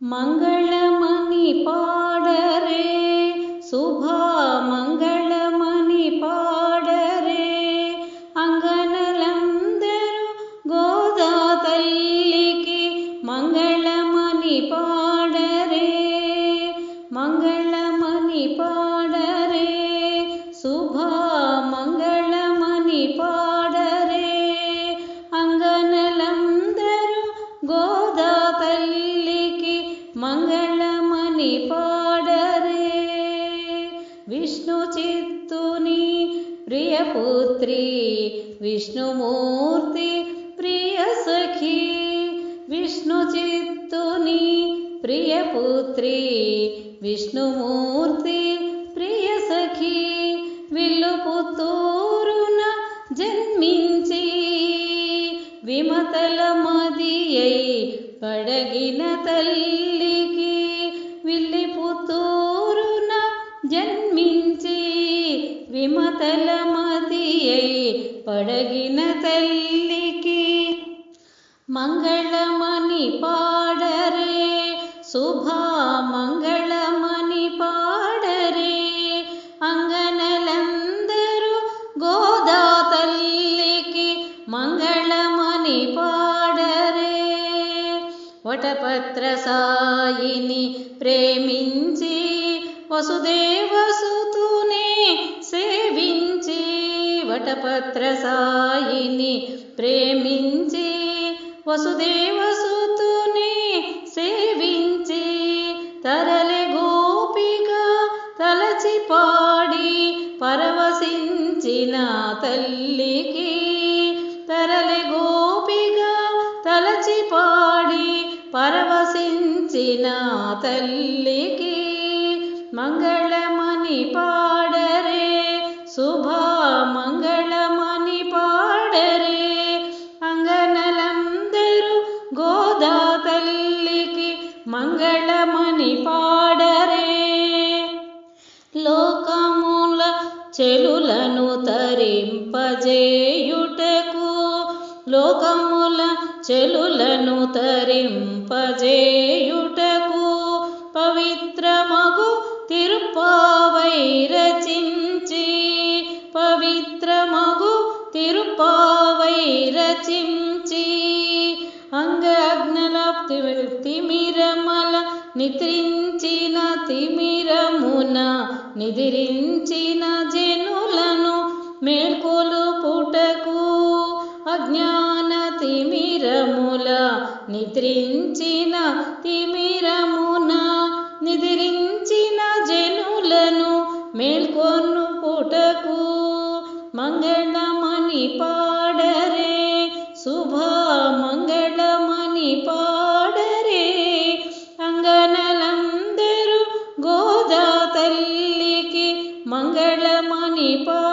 మంగళమని పాడరే శుభ మంగళమని పాడరే. విష్ణు చిత్తుని ప్రియపుత్రి విష్ణుమూర్తి ప్రియ సఖి విష్ణు చిత్తుని ప్రియపుత్రి విష్ణుమూర్తి ప్రియ సఖి విల్లు పుత్తూరున జన్మించి విమతల మదియై పడగిన తల్లి. జన్మించి విమతల మదియై పడగిన తల్లికి మంగళమణి పాడరే శుభా మంగళమణి పాడరే. అంగనలందరూ గోదా తల్లికి మంగళమణి పాడరే. వటపత్ర సాయిని ప్రేమించి వసుదేవ వటపత్ర సాయిని ప్రేమించి వసుదేవసుతునే సేవించి తరలి గోపిక తలచి పాడి పరవశించిన తల్లికి తరలి గోపిక తలచి పాడి పరవశించిన తల్లికి మంగళమని పా మంగళమని పాడరే. లోకముల చెలులను తరింపజేయుటకు లోకముల చెలులను తరింపజేయుటకు పవిత్ర నిద్రించిన తిమిరమున నిద్రించిన జనులను మేల్కొలు పుటకు. అజ్ఞాన తిమిరముల నిద్రించిన తిమిరమున నిద్రించిన జనులను మేల్కొను పుటకు. మంగళమణి పాడరే శుభ మంగళమణి పా మంగళమని